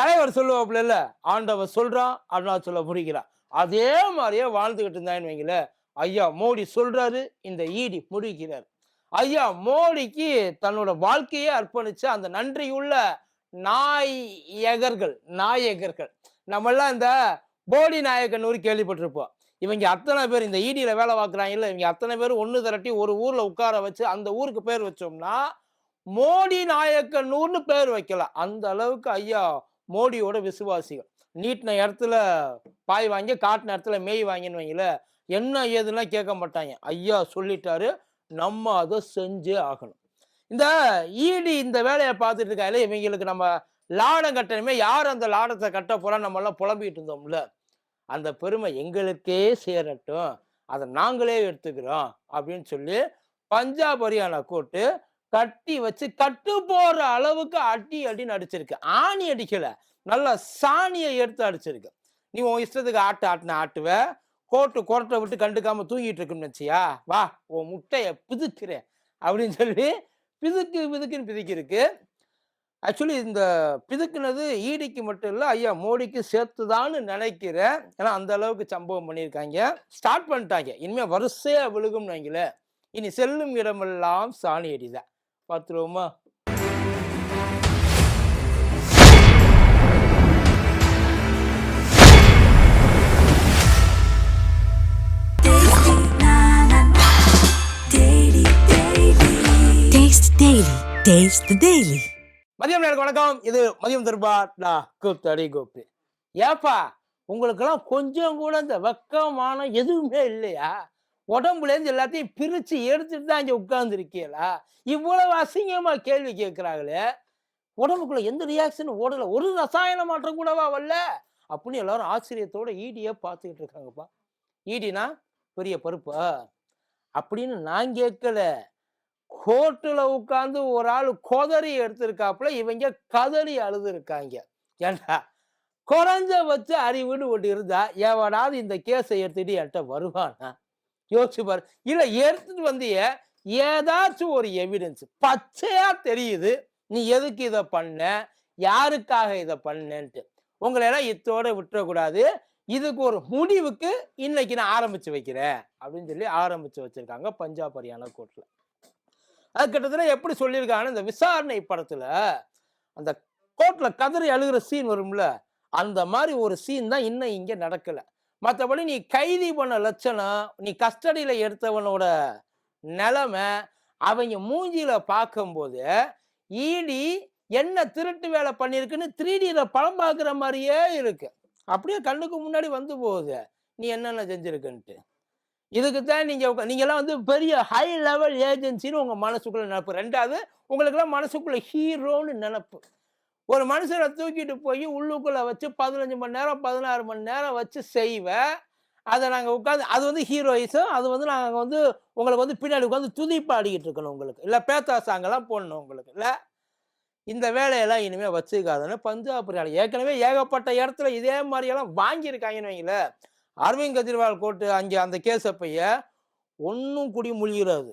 தலைவர் சொல்லுவாப்புல இல்ல ஆண்டவர் சொல்றான் சொல்ல முடிக்கிறான் அதே மாதிரியே வாழ்ந்துகிட்டு இருந்தான்னு வைங்களேன் ஐயா மோடி சொல்றாரு இந்த ஈடி முடிக்கிறார். ஐயா மோடிக்கு தன்னோட வாழ்க்கையே அர்ப்பணிச்சு அந்த நன்றியுள்ள நாயகர்கள் நாயகர்கள். நம்மெல்லாம் இந்த போடி நாயகன் ஊர் கேள்விப்பட்டிருப்போம். இவங்க அத்தனை பேர் இந்த ஈடியில் வேலை பார்க்குறாங்க இல்லை இவங்க அத்தனை பேர் ஒன்று திரட்டி ஒரு ஊரில் உட்கார வச்சு அந்த ஊருக்கு பேர் வச்சோம்னா மோடி நாயக்கனூர்னு பேர் வைக்கலாம். அந்த அளவுக்கு ஐயா மோடியோட விசுவாசிகள். நீட்டின இடத்துல பாய் வாங்கி காட்டின இடத்துல மேய் வாங்கின்னு வைங்கள என்ன ஏதுலாம் கேட்க மாட்டாங்க. ஐயா சொல்லிட்டாரு நம்ம அதை செஞ்சே ஆகணும். இந்த ஈடி இந்த வேலையை பார்த்துட்டு இருக்காங்களே இவங்களுக்கு நம்ம லாடம் கட்டணுமே யார் அந்த லாடத்தை கட்ட போறா நம்ம எல்லாம் புலம்பிட்டு இருந்தோம்ல. அந்த பெருமை எங்களுக்கே சேரட்டும். அதை நாங்களே எடுத்துக்கிறோம் அப்படின்னு சொல்லி பஞ்சாப் ஹரியானா கூட்டு கட்டி வச்சு கட்டு போற அளவுக்கு அடி அடின்னு அடிச்சிருக்கு. ஆணி அடிக்கல. நல்லா சாணியை எடுத்து அடிச்சிருக்கு. நீ உன் இஷ்டத்துக்கு ஆட்டு ஆட்டின ஆட்டுவ. கோட்டு கோட்டை விட்டு கண்டுக்காம தூங்கிட்டு இருக்குன்னு வச்சியா வா உன் முட்டையை பிதுக்கிறேன் அப்படின்னு சொல்லி பிதுக்கு பிதுக்குன்னு பிதுக்கிருக்கு ஆக்சுவலி இந்த பிதுக்குனது ஈடிக்கு மட்டும் இல்லை ஐயா மோடிக்கு சேர்த்துதான்னு நினைக்கிறேன். ஏன்னா அந்த அளவுக்கு சம்பவம் பண்ணியிருக்காங்க. ஸ்டார்ட் பண்ணிட்டாங்க. இனிமேல் வரிசையாக விழுகும்னு வைங்களேன். இனி செல்லும் இடமெல்லாம் சாணி அடிதான். பார்த்துருவோமா. மதியம் நேரம் வணக்கம். இது மதியம் தருபா நான் கூத்தடி கோப்பு ஏப்பா உங்களுக்கெல்லாம் கொஞ்சம் கூட இந்த வெக்கமான எதுவுமே இல்லையா? உடம்புலேருந்து எல்லாத்தையும் பிரித்து எடுத்துட்டு தான் இங்கே உட்கார்ந்துருக்கீங்களா? இவ்வளவு அசிங்கமாக கேள்வி கேட்குறாங்களே. உடம்புக்குள்ளே எந்த ரியாக்ஷனும் ஓடலை. ஒரு ரசாயன மாற்றம் கூடவா வரல? அப்படின்னு எல்லாரும் ஆச்சரியத்தோட ஈடியை பார்த்துக்கிட்டு இருக்காங்கப்பா. ஈடினா பெரிய பருப்பா அப்படின்னு நான் கேட்கல. கோர்ட்டில் உட்காந்து ஒரு ஆள் கொதறி எடுத்திருக்காப்புல இவங்க கதறி அழுது இருக்காங்க ஏண்டா? குறைஞ்ச வச்சு அறிவுன்னு ஒன்று இருந்தா எவனாவது இந்த கேஸை எடுத்துட்டு என்கிட்ட வருவானா? யோசிச்சு பாரு. இல்ல எடுத்துட்டு வந்திய ஏதாச்சும் ஒரு எவிடன்ஸ் பச்சையா தெரியுது. நீ எதுக்கு இதை பண்ண? யாருக்காக இதை பண்ணேன்ட்டு. உங்களை எல்லாம் இத்தோட விட்டுறக்கூடாது. இதுக்கு ஒரு முடிவுக்கு இன்னைக்கு நான் ஆரம்பிச்சு வைக்கிறேன். அப்படின்னு சொல்லி ஆரம்பிச்சு வச்சிருக்காங்க பஞ்சாப் ஹரியானா கோர்ட்ல அது கிட்டத்தட்ட எப்படி சொல்லியிருக்காங்கன்னா இந்த விசாரணை படத்துல அந்த கோர்ட்ல கதறி அழுகிற சீன் வரும்ல அந்த மாதிரி ஒரு சீன் தான் இன்னும் இங்க நடக்கல. மற்றபடி நீ கைதி பண்ண லட்சணம் நீ கஸ்டடியில் எடுத்தவனோட நிலைமை அவங்க மூஞ்சியில் பார்க்கும்போது ஈடி என்ன திருட்டு வேலை பண்ணியிருக்குன்னு த்ரீடியில் படம் பார்க்குற மாதிரியே இருக்கு. அப்படியே கண்ணுக்கு முன்னாடி வந்து போகுது. நீ என்னென்ன செஞ்சிருக்குன்ட்டு. இதுக்கு தான் நீங்கள் நீங்கள்லாம் வந்து பெரிய ஹை லெவல் ஏஜென்சின்னு உங்கள் மனசுக்குள்ளே நினப்பு. ரெண்டாவது உங்களுக்கெல்லாம் மனசுக்குள்ளே ஹீரோன்னு நினப்பு. ஒரு மனுஷனை தூக்கிட்டு போய் உள்ளுக்குள்ள வச்சு பதினஞ்சு மணி நேரம் பதினாறு மணி நேரம் வச்சு செய்வ. அதை நாங்கள் உட்காந்து அது வந்து ஹீரோயிஸும் அது வந்து நாங்கள் வந்து உங்களுக்கு வந்து பின்னாடி உட்காந்து துதி பாடிக்கிட்டு இருக்கணும் உங்களுக்கு. இல்லை பேத்தா சாங்கெல்லாம் போடணும் உங்களுக்கு. இல்லை? இந்த வேலையெல்லாம் இனிமேல் வச்சுக்காதுன்னு பஞ்சாப் ஹரியானா ஏற்கனவே ஏகப்பட்ட இடத்துல இதே மாதிரியெல்லாம் வாங்கியிருக்காங்கன்னு வைங்களேன் அரவிந்த் கெஜ்ரிவால் கோர்ட்டு அங்கே அந்த கேஸ் அப்பைய ஒன்றும் குடி முழுகிறது.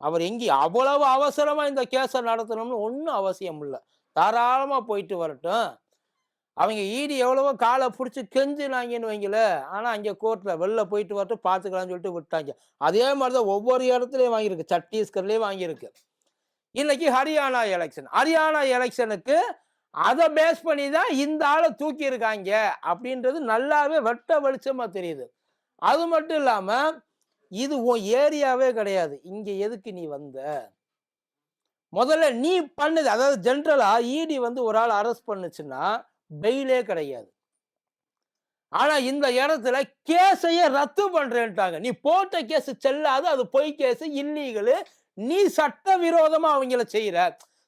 அவர் எங்கே அவ்வளவு அவசரமாக இந்த கேஸை நடத்தணும்னு ஒன்றும் அவசியம் இல்லை. தாராளமாக போயிட்டு வரட்டும். அவங்க ஈடி எவ்வளவோ காலை பிடிச்சி கெஞ்சினாங்கன்னு வைங்கள ஆனால் அங்கே கோர்ட்டில் வெளில போயிட்டு வரட்டும் பார்த்துக்கலாம்னு சொல்லிட்டு விட்டாங்க. அதே மாதிரி தான் ஒவ்வொரு இடத்துலையும் வாங்கியிருக்கு. சத்தீஸ்கர்லேயும் வாங்கியிருக்கு. இன்னைக்கு ஹரியானா எலெக்ஷன் ஹரியானா எலெக்ஷனுக்கு அதை பேஸ் பண்ணி தான் இந்த ஆளை தூக்கியிருக்காங்க அப்படின்றது நல்லாவே வெட்ட வெளிச்சமாக தெரியுது. அது மட்டும் இல்லாமல் இது உன் ஏரியாவே கிடையாது. இங்கே எதுக்கு நீ வந்த? முதல்ல நீ பண்ணுது அதாவது ஜென்ரலா இடி வந்து ஒரு ஆள் அரெஸ்ட் பண்ணுச்சுன்னா பெயிலே கிடையாது. ஆனா இந்த இடத்துல கேஸையே ரத்து பண்றேன்ட்டாங்க. நீ போட்ட கேஸ் செல்லாது அது பொய் கேஸ் இல்லீகலு நீ சட்டவிரோதமா அவங்கள செய்யற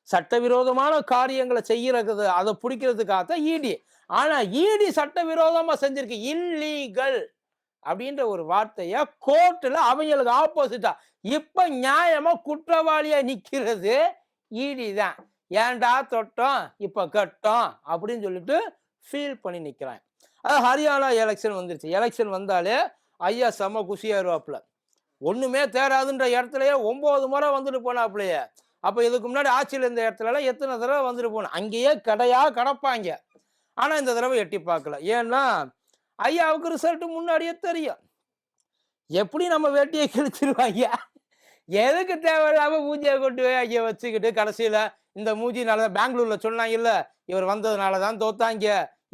சட்டவிரோதமான காரியங்களை செய்யறது அதை பிடிக்கிறதுக்காகத்தான் இடி ஆனா இடி சட்டவிரோதமா செஞ்சிருக்கு. இல்லீகல் அப்படின்ற ஒரு வார்த்தைய கோர்ட்டில் அவங்களுக்கு ஆப்போசிட்டா இப்ப நியாயமா குற்றவாளியா நிக்கிறது ஈடி தான். ஏன்டா தொட்டோம்? இப்போ கட்டோம். அப்படின்னு சொல்லிட்டு ஃபீல் பண்ணி நிற்கிறேன் அது ஹரியானா எலெக்ஷன் வந்துருச்சு. எலெக்ஷன் வந்தாலே ஐயா செம குஷியாயிருவாப்புல. ஒன்றுமே தேராதுன்ற இடத்துலயே ஒம்பது முறை வந்துட்டு போனாப்புலையே. அப்போ இதுக்கு முன்னாடி ஆட்சியில் இருந்த இடத்துலலாம் எத்தனை தடவை வந்துட்டு போகணும் அங்கேயே கடையா கடப்பாங்க. ஆனால் இந்த தடவை எட்டி பார்க்கல. ஏன்னா ஐயாவுக்கு ரிசல்ட்டு முன்னாடியே தெரியும். எப்படி நம்ம வேட்டியை கிழிச்சிருவாங்க? எதுக்கு தேவையில்லாம மூஞ்சியை கொண்டு போய் ஐயா வச்சுக்கிட்டு கடைசியில் இந்த மூஞ்சினால தான் பெங்களூர்ல சொன்னாங்கல்ல இவர் வந்ததுனால தான் தோத்தாங்க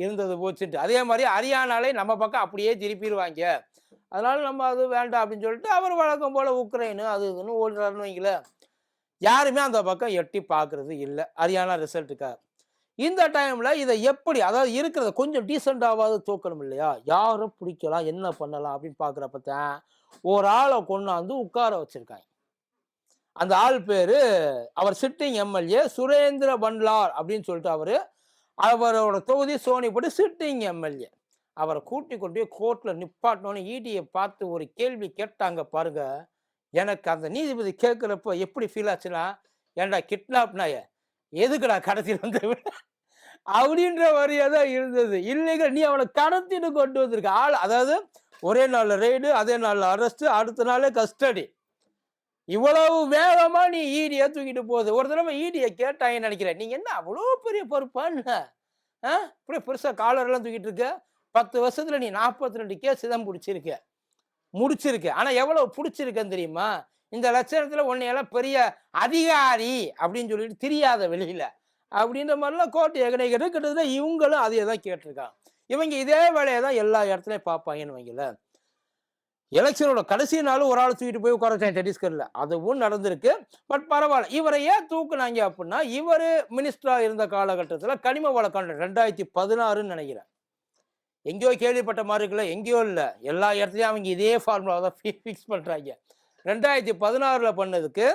இருந்தது போச்சுட்டு அதே மாதிரி ஹரியானாலே நம்ம பக்கம் அப்படியே திருப்பிடுவாங்க. அதனால நம்ம அது வேண்டாம் அப்படின்னு சொல்லிட்டு அவர் வழக்கம் போல உக்ரைனு அது இதுன்னு ஓடுறாருன்னு வைங்களேன். யாருமே அந்த பக்கம் எட்டி பார்க்கறது இல்லை. ஹரியானா ரிசல்ட்டுக்காக. இந்த டைம்ல இதை எப்படி அதாவது இருக்கிறத கொஞ்சம் டீசெண்டாவது தூக்கணும் இல்லையா? யாரும் பிடிக்கலாம் என்ன பண்ணலாம் அப்படின்னு பார்க்குறப்ப தான் ஒரு ஆளை கொண்டாந்து உட்கார வச்சிருக்காங்க. அந்த ஆள் பேரு அவர் சிட்டிங் எம்எல்ஏ சுரேந்திர பன்லார் அப்படின்னு சொல்லிட்டு அவரு அவரோட தொகுதி சோனிப்படி சிட்டிங் எம்எல்ஏ அவரை கூட்டி கொண்டு போய் கோர்ட்ல நிப்பாட்டினோன்னு ஈடியை பார்த்து ஒரு கேள்வி கேட்டாங்க பாருங்க. எனக்கு அந்த நீதிபதி கேட்குறப்ப எப்படி ஃபீல் ஆச்சுன்னா ஏன்டா கிட்னாப்னாய எதுக்குடா கடத்திட்டு வந்து அப்படின்ற வரியாக தான் இருந்தது. இல்லைங்க நீ அவனை கடத்திட்டு கொண்டு வந்திருக்க. ஆள் அதாவது ஒரே நாளில் ரெய்டு அதே நாளில் அரெஸ்ட் அடுத்த நாளே கஸ்டடி இவ்வளவு வேகமா நீ ஈடியை தூக்கிட்டு போகுது. ஒரு தடவை ஈடியை கேட்டாங்கன்னு நினைக்கிறேன். நீங்க என்ன அவ்வளோ பெரிய பொறுப்பான்னு? ஆ? இப்படி பெருசாக காலரெல்லாம் தூக்கிட்டு இருக்க? பத்து வருஷத்துல நீ நாற்பத்தி ரெண்டு கேஸ் தான் பிடிச்சிருக்க. முடிச்சிருக்க. ஆனால் எவ்வளவு பிடிச்சிருக்கன்னு தெரியுமா? இந்த லட்சணத்தில் உன்னையெல்லாம் பெரிய அதிகாரி அப்படின்னு சொல்லிட்டு தெரியாத வெளியில. அப்படின்ற மாதிரிலாம் கோர்ட் எகனை கேட்டு கிட்டத்தட்ட இவங்களும் அதையே தான் கேட்டிருக்காங்க. இவங்க இதே வேலையை தான் எல்லா இடத்துலையும் பார்ப்பாங்கன்னு வைங்களேன். எலெக்ஷனோட கடைசி நாளும் ஒரு ஆள் தூக்கிட்டு போய் உட்கார வச்சாங்க அதுவும் நடந்திருக்கு. பட் பரவாயில்ல. இவரை ஏன் தூக்குனாங்க அப்படின்னா இவர் மினிஸ்டரா இருந்த காலகட்டத்தில் கனிம வழக்காண்டு ரெண்டாயிரத்தி பதினாறுன்னு நினைக்கிறேன். எங்கேயோ கேள்விப்பட்ட மாதிரி இருக்குல்ல எங்கேயோ இல்லை. எல்லா இடத்துலையும் அவங்க இதே ஃபார்முலா தான் ஃபிக்ஸ் பண்ணுறாங்க ரெண்டாயிரத்தி பதினாறில் பண்ணதுக்கு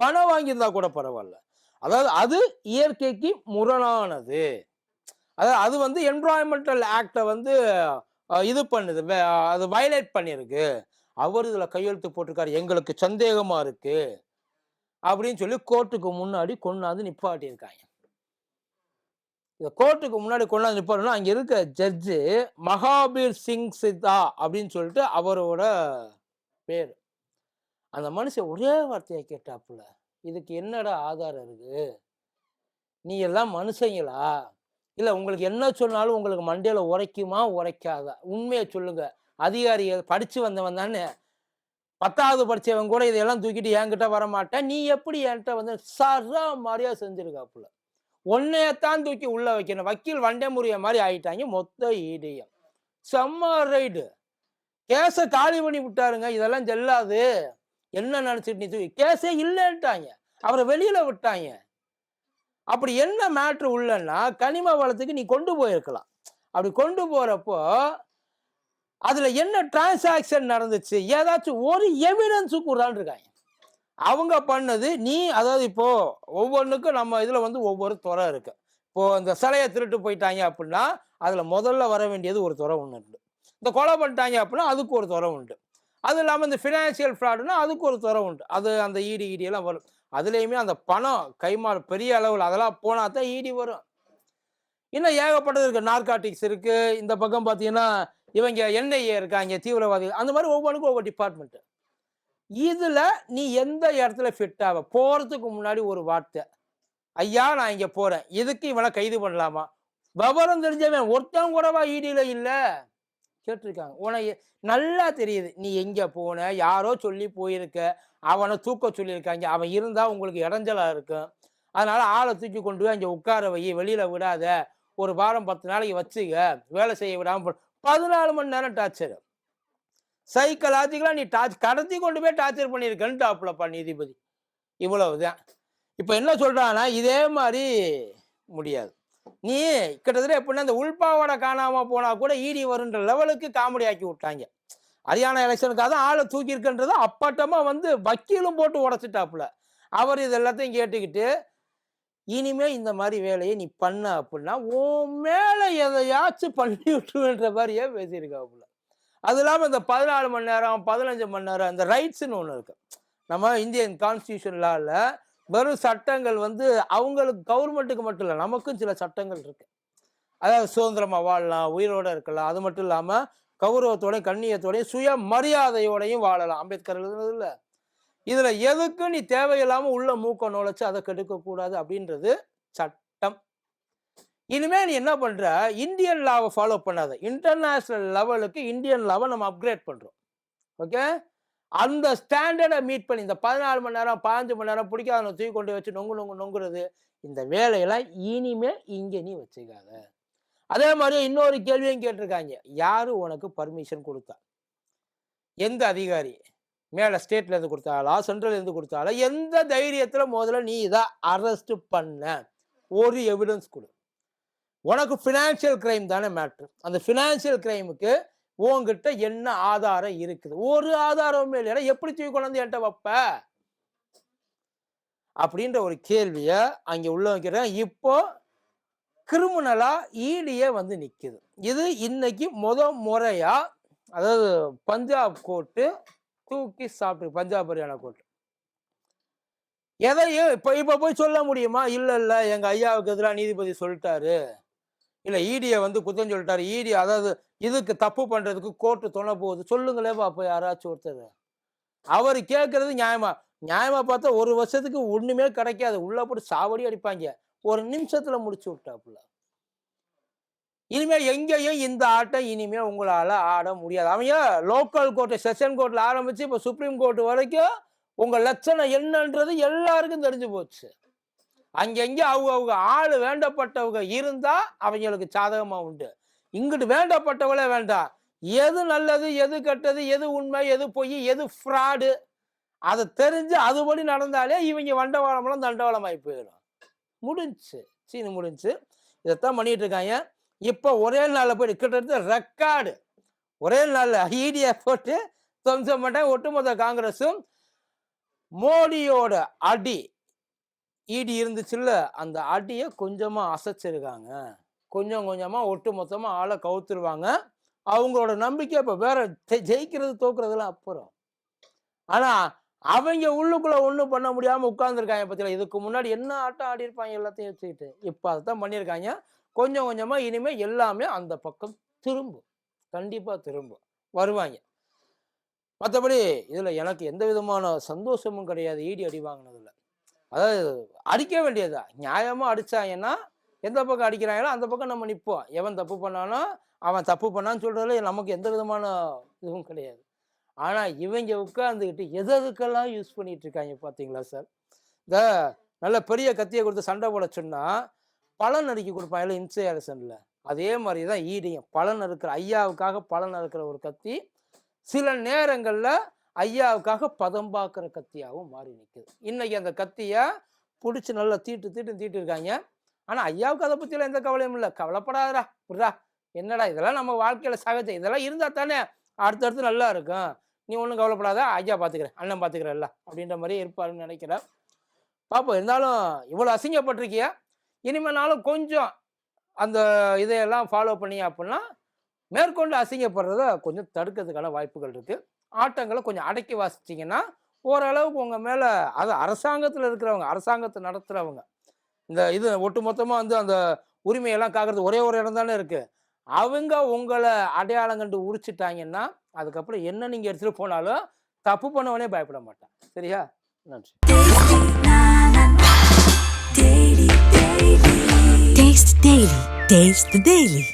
பணம் வாங்கியிருந்தா கூட பரவாயில்ல. அதாவது அது இயற்கைக்கு முரணானது. அதாவது அது வந்து என்வரான்மெண்டல் ஆக்டை வந்து இது பண்ணுது. அது வயலேட் பண்ணியிருக்கு அவர் இதில் கையெழுத்து போட்டிருக்காரு. எங்களுக்கு சந்தேகமாக இருக்கு. அப்படின்னு சொல்லி கோர்ட்டுக்கு முன்னாடி கொண்டாந்து நிப்பாட்டியிருக்காங்க. இந்த கோர்ட்டுக்கு முன்னாடி கொண்டாந்து நிப்பாட்டணும் அங்கே இருக்க ஜட்ஜு மகாபீர் சிங் சித்தா அப்படின்னு சொல்லிட்டு அவரோட பேர். அந்த மனுஷன் ஒரே வார்த்தையை கேட்டாப்புல. இதுக்கு என்னடா ஆதாரம் இருக்கு? நீ எல்லாம் மனுஷங்களா? இல்லை உங்களுக்கு என்ன சொன்னாலும் உங்களுக்கு மண்டையில் உரைக்குமா? உரைக்காதா? உண்மையை சொல்லுங்க. அதிகாரிகள் படித்து வந்தவன் தானே. பத்தாவது படிச்சவன் கூட இதையெல்லாம் தூக்கிட்டு என்கிட்ட வர மாட்டேன் நீ எப்படி என்கிட்ட வந்து சரா மாதிரியா செஞ்சிருக்காப்புல. ஒன்னையத்தான் தூக்கி உள்ள வைக்கணும். வக்கீல் வண்டே முறிய மாதிரி ஆயிட்டாங்க மொத்த ஈடியம். செம்ம ரைடு. கேஸை காலி பண்ணி விட்டாருங்க. இதெல்லாம் செல்லாது. என்ன நினச்சிட்டு நீ தூக்கி கேஸே இல்லைன்ட்டாங்க. அவரை வெளியில விட்டாங்க. அப்படி என்ன மேட்ரு உள்ளன்னா கனிம வளத்துக்கு நீ கொண்டு போயிருக்கலாம். அப்படி கொண்டு போகிறப்போ அதில் என்ன டிரான்சாக்ஷன் நடந்துச்சு? ஏதாச்சும் ஒரு எவிடன்ஸு கூடான்னு அவங்க பண்ணது நீ அதாவது இப்போது ஒவ்வொன்றுக்கும் நம்ம இதில் வந்து ஒவ்வொரு துறை இருக்கு. இப்போது இந்த சிலையை திருட்டு போயிட்டாங்க அப்படின்னா அதில் முதல்ல வர வேண்டியது ஒரு துறை ஒன்று உண்டு இந்த கொலை பண்ணிட்டாங்க அப்படின்னா அதுக்கு ஒரு துறை உண்டு. அது இல்லாமல் இந்த ஃபினான்சியல் ஃப்ராடுனா அதுக்கு ஒரு துறை உண்டு. அது அந்த ஈடி ஈடியெல்லாம் வரும். அதுலேயுமே அந்த பணம் கைமாறு பெரிய அளவில் அதெல்லாம் போனால் தான் ஈடி வரும். இன்னும் ஏகப்பட்டது இருக்குது நார்காட்டிக்ஸ் இருக்குது இந்த பக்கம் பார்த்தீங்கன்னா இவங்க என்ஐஏ இருக்காங்க தீவிரவாதிகள். அந்த மாதிரி ஒவ்வொன்றுக்கும் ஒவ்வொரு டிபார்ட்மெண்ட்டு இதில் நீ எந்த இடத்துல ஃபிட் ஆக போகிறதுக்கு முன்னாடி ஒரு வார்த்தை. ஐயா நான் இங்கே போகிறேன் இதுக்கு இவனை கைது பண்ணலாமா? விவரம் தெரிஞ்சவன் ஒருத்தன் கூடவா ஈடியில் இல்லை. கேட்டிருக்காங்க. உனக்கு நல்லா தெரியுது. நீ எங்கே போன? யாரோ சொல்லி போயிருக்க. அவனை தூக்க சொல்லியிருக்காங்க. அவன் இருந்தால் உங்களுக்கு இடைஞ்சலாக இருக்கும். அதனால் ஆளை தூக்கி கொண்டு போய் அங்கே உட்கார வை. வெளியில் விடாத. ஒரு வாரம் பத்து நாளைக்கு வச்சுக்க. வேலை செய்ய விடாமல் போ- பதினாலு மணி நேரம் டார்ச்சர். சைக்கலாஜிக்கலாக நீ டார்ச் கடத்தி கொண்டு போய் டார்ச்சர் பண்ணியிருக்கேன்னு டாப்லப்பா நீதிபதி. இவ்வளவுதான். இப்போ என்ன சொல்கிறான்னா இதே மாதிரி முடியாது. நீ கிட்டத்தட்ட எப்படின்னா இந்த உள்பாவோட காணாம போனா கூட ஈடி வருன்ற லெவலுக்கு காமெடி ஆக்கி விட்டாங்க. ஹரியானா எலெக்ஷனுக்காக தான் ஆளை தூக்கி இருக்குன்றத அப்பட்டமா வந்து வக்கீலும் போட்டு உடச்சிட்டாப்புல. அவர் இது எல்லாத்தையும் கேட்டுக்கிட்டு இனிமே இந்த மாதிரி வேலையை நீ பண்ண அப்படின்னா உன் மேல எதையாச்சும் பண்ணி விட்டுருன்ற மாதிரியே பேசியிருக்காப்புல. அது இல்லாமல் இந்த பதினாலு மணி நேரம் பதினஞ்சு மணி நேரம் இந்த ரைட்ஸ்னு ஒன்று இருக்கு. நம்ம இந்தியன் கான்ஸ்டியூஷன் லாவில் வெறும் சட்டங்கள் வந்து அவங்களுக்கு கவர்மெண்ட்டுக்கு மட்டும் இல்லை நமக்கும் சில சட்டங்கள் இருக்கு. அதாவது சுதந்திரமாக வாழலாம் உயிரோட இருக்கலாம். அது மட்டும் இல்லாமல் கௌரவத்தோடையும் கண்ணியத்தோடையும் சுய மரியாதையோடையும் வாழலாம். அம்பேத்கர் எழுதுனது இல்லை. இதில் எதுக்கு நீ தேவையில்லாமல் உள்ள மூக்க நுழைச்சு அதை கெடுக்கக்கூடாது அப்படின்றது சட்டம். இனிமேல் நீ என்ன பண்ணுற இந்தியன் லாவை ஃபாலோ பண்ணாத. இன்டர்நேஷ்னல் லெவலுக்கு இந்தியன் லாவை நம்ம அப்கிரேட் பண்ணுறோம் ஓகே அந்த ஸ்டாண்டர்டை மீட் பண்ணி இந்த பதினாலு மணி நேரம் பதினஞ்சு மணி நேரம் பிடிக்காத தூக்கி கொண்டு வச்சு நொங்கு நொங்கு நொங்குறது இந்த வேலையெல்லாம் இனிமேல் இங்கே நீ வச்சுக்காத. அதே மாதிரி இன்னொரு கேள்வியும் கேட்டிருக்காங்க. யாரு உனக்கு பர்மிஷன் கொடுத்தா? எந்த அதிகாரி? மேலே ஸ்டேட்லேருந்து இருந்து சென்ட்ரல்லேருந்து சென்ட்ரல் கொடுத்தாலா எந்த தைரியத்தில் முதல்ல நீ இதை அரெஸ்ட் பண்ண? ஒரு எவிடன்ஸ் கொடு. உனக்கு ஃபினான்ஷியல் கிரைம் தானே மேட்ரு அந்த ஃபினான்ஷியல் கிரைமுக்கு உன்கிட்ட என்ன ஆதாரம் இருக்குது? ஒரு ஆதாரமுமே இல்லைன்னா எப்படி தூக்கி கொண்டாந்து என்கிட்ட வைப்ப? அப்படின்ற ஒரு கேள்வியை அங்கே உள்ள வைக்கிறேன் இப்போ கிரிமினலா ஈடியே வந்து நிற்குது இது இன்னைக்கு முத முறையா அதாவது பஞ்சாப் கோர்ட்டு தூக்கி சாப்பிட்டு பஞ்சாப் ஹரியானா கோர்ட்டு. எதையும் இப்போ இப்போ போய் சொல்ல முடியுமா? இல்லை இல்லை. எங்கள் ஐயாவுக்கு எதிராக நீதிபதி சொல்லிட்டாரு. இல்லை ஈடியை வந்து குத்தம் சொல்லிட்டாரு. ஈடி அதாவது இதுக்கு தப்பு பண்ணுறதுக்கு கோர்ட்டு துணை போகுது. சொல்லுங்களே பாப்பா யாராச்சும் ஒருத்தர். அவர் கேட்கறது நியாயமா? நியாயமா பார்த்தா ஒரு வருஷத்துக்கு ஒண்ணுமே கிடைக்காது. உள்ள போட்டு சாவடி அடிப்பாங்க. ஒரு நிமிஷத்துல முடிச்சு விட்டாப்புல. இனிமே எங்கேயும் இந்த ஆட்டம் இனிமே உங்களால ஆட முடியாது. அவங்க லோக்கல் கோர்ட்டு செஷன் கோர்ட்ல ஆரம்பிச்சு இப்ப சுப்ரீம் கோர்ட் வரைக்கும் உங்க லட்சணம் என்னன்றது எல்லாருக்கும் தெரிஞ்சு போச்சு. அங்கங்க அவங்க அவங்க ஆள் வேண்டப்பட்டவங்க இருந்தால் அவங்களுக்கு சாதகமாக உண்டு. இங்கிட்டு வேண்டப்பட்டவளே வேண்டாம் எது நல்லது எது கெட்டது எது உண்மை எது பொய் எது ஃப்ராடு அதை தெரிஞ்சு அதுபடி நடந்தாலே இவங்க வண்டவாளமெல்லாம் தண்டவாளமாகி போயிடும். முடிஞ்சுச்சு சீனு முடிஞ்சுச்சு இதைத்தான் பண்ணிட்டு இருக்காங்க இப்போ ஒரே நாளில் போய் கிட்டத்தட்ட ரெக்கார்டு. ஒரே நாளில் ஈடியை போட்டு தம்சம் பண்ணிட்டாங்க ஒட்டுமொத்த காங்கிரஸும் மோடியோட அடி ஈடி இருந்துச்சுல்ல அந்த அடியை கொஞ்சமாக அசைச்சிருக்காங்க. கொஞ்சம் கொஞ்சமாக ஒட்டு மொத்தமாக ஆளை கவுத்துருவாங்க. அவங்களோட நம்பிக்கை இப்போ வேற ஜெயிக்கிறது தோக்குறதுலாம் அப்புறம். ஆனால் அவங்க உள்ளுக்குள்ளே ஒன்றும் பண்ண முடியாமல் உட்காந்துருக்காங்க பற்றியில் இதுக்கு முன்னாடி என்ன ஆட்டம் ஆடி இருப்பாங்க எல்லாத்தையும் வச்சுக்கிட்டு இப்போ அதை தான் பண்ணியிருக்காங்க. கொஞ்சம் கொஞ்சமாக இனிமேல் எல்லாமே அந்த பக்கம் திரும்பும். கண்டிப்பாக திரும்பும். வருவாங்க. மற்றபடி இதில் எனக்கு எந்த விதமான சந்தோஷமும் கிடையாது. ஈடி அடி வாங்கினதில்லை அதாவது அடிக்க வேண்டியதா நியாயமாக அடித்தாங்கன்னா எந்த பக்கம் அடிக்கிறாங்களோ அந்த பக்கம் நம்ம நிற்போம் எவன் தப்பு பண்ணானோ அவன் தப்பு பண்ணான்னு சொல்கிறதுல நமக்கு எந்த விதமான இதுவும் கிடையாது. ஆனால் இவங்க உட்காந்துக்கிட்டு எது எதுக்கெல்லாம் யூஸ் பண்ணிகிட்டு இருக்காங்க பார்த்தீங்களா சார் இந்த நல்ல பெரிய கத்தியை கொடுத்து சண்டை போட சொன்னால் பலன் அடிக்க கொடுப்பாங்கல்ல இன்சையரசன்ல அதே மாதிரி தான் ஈடியும். பலன் இருக்கிற ஐயாவுக்காக பலன் இருக்கிற ஒரு கத்தி சில நேரங்களில் ஐயாவுக்காக பதம் பார்க்குற கத்தியாகவும் மாறி நிற்குது இன்னைக்கு அந்த கத்தியை பிடிச்சி நல்லா தீட்டு தீட்டு தீட்டிருக்காங்க ஆனால் ஐயாவுக்கு அதை பற்றிலாம் எந்த கவலையும் இல்லை. கவலைப்படாதடா புரிதா என்னடா இதெல்லாம் நம்ம வாழ்க்கையில் சகஜம். இதெல்லாம் இருந்தால் தானே அடுத்தடுத்து நல்லா இருக்கும். நீ ஒன்றும் கவலைப்படாத ஐயா பார்த்துக்கிறேன் அண்ணன் பார்த்துக்கிறல்ல அப்படின்ற மாதிரி இருப்பாருன்னு நினைக்கிறேன். பார்ப்போம் இருந்தாலும் இவ்வளோ அசிங்கப்பட்டிருக்கிய? இனிமேனாலும் கொஞ்சம் அந்த இதையெல்லாம் ஃபாலோ பண்ணி அப்படின்னா மேற்கொண்டு அசிங்கப்படுறத கொஞ்சம் தடுக்கிறதுக்கான வாய்ப்புகள் இருக்குது ஆட்டங்களை கொஞ்சம் அடக்கி வாசிச்சிங்கன்னா ஓரளவுக்கு உங்கள் மேலே அது அரசாங்கத்தில் இருக்கிறவங்க அரசாங்கத்தை நடத்துகிறவங்க இந்த இது ஒட்டுமொத்தமாக வந்து அந்த உரிமையெல்லாம் காக்கிறது ஒரே ஒரு இடம் தானே இருக்குது அவங்க உங்களை அடையாளம் கண்டு உரிச்சிட்டாங்கன்னா அதுக்கப்புறம் என்ன நீங்கள் எடுத்துகிட்டு போனாலும் தப்பு பண்ணவனே பயப்பட மாட்டான் சரியா நன்றி Taste Daily. Taste the Daily.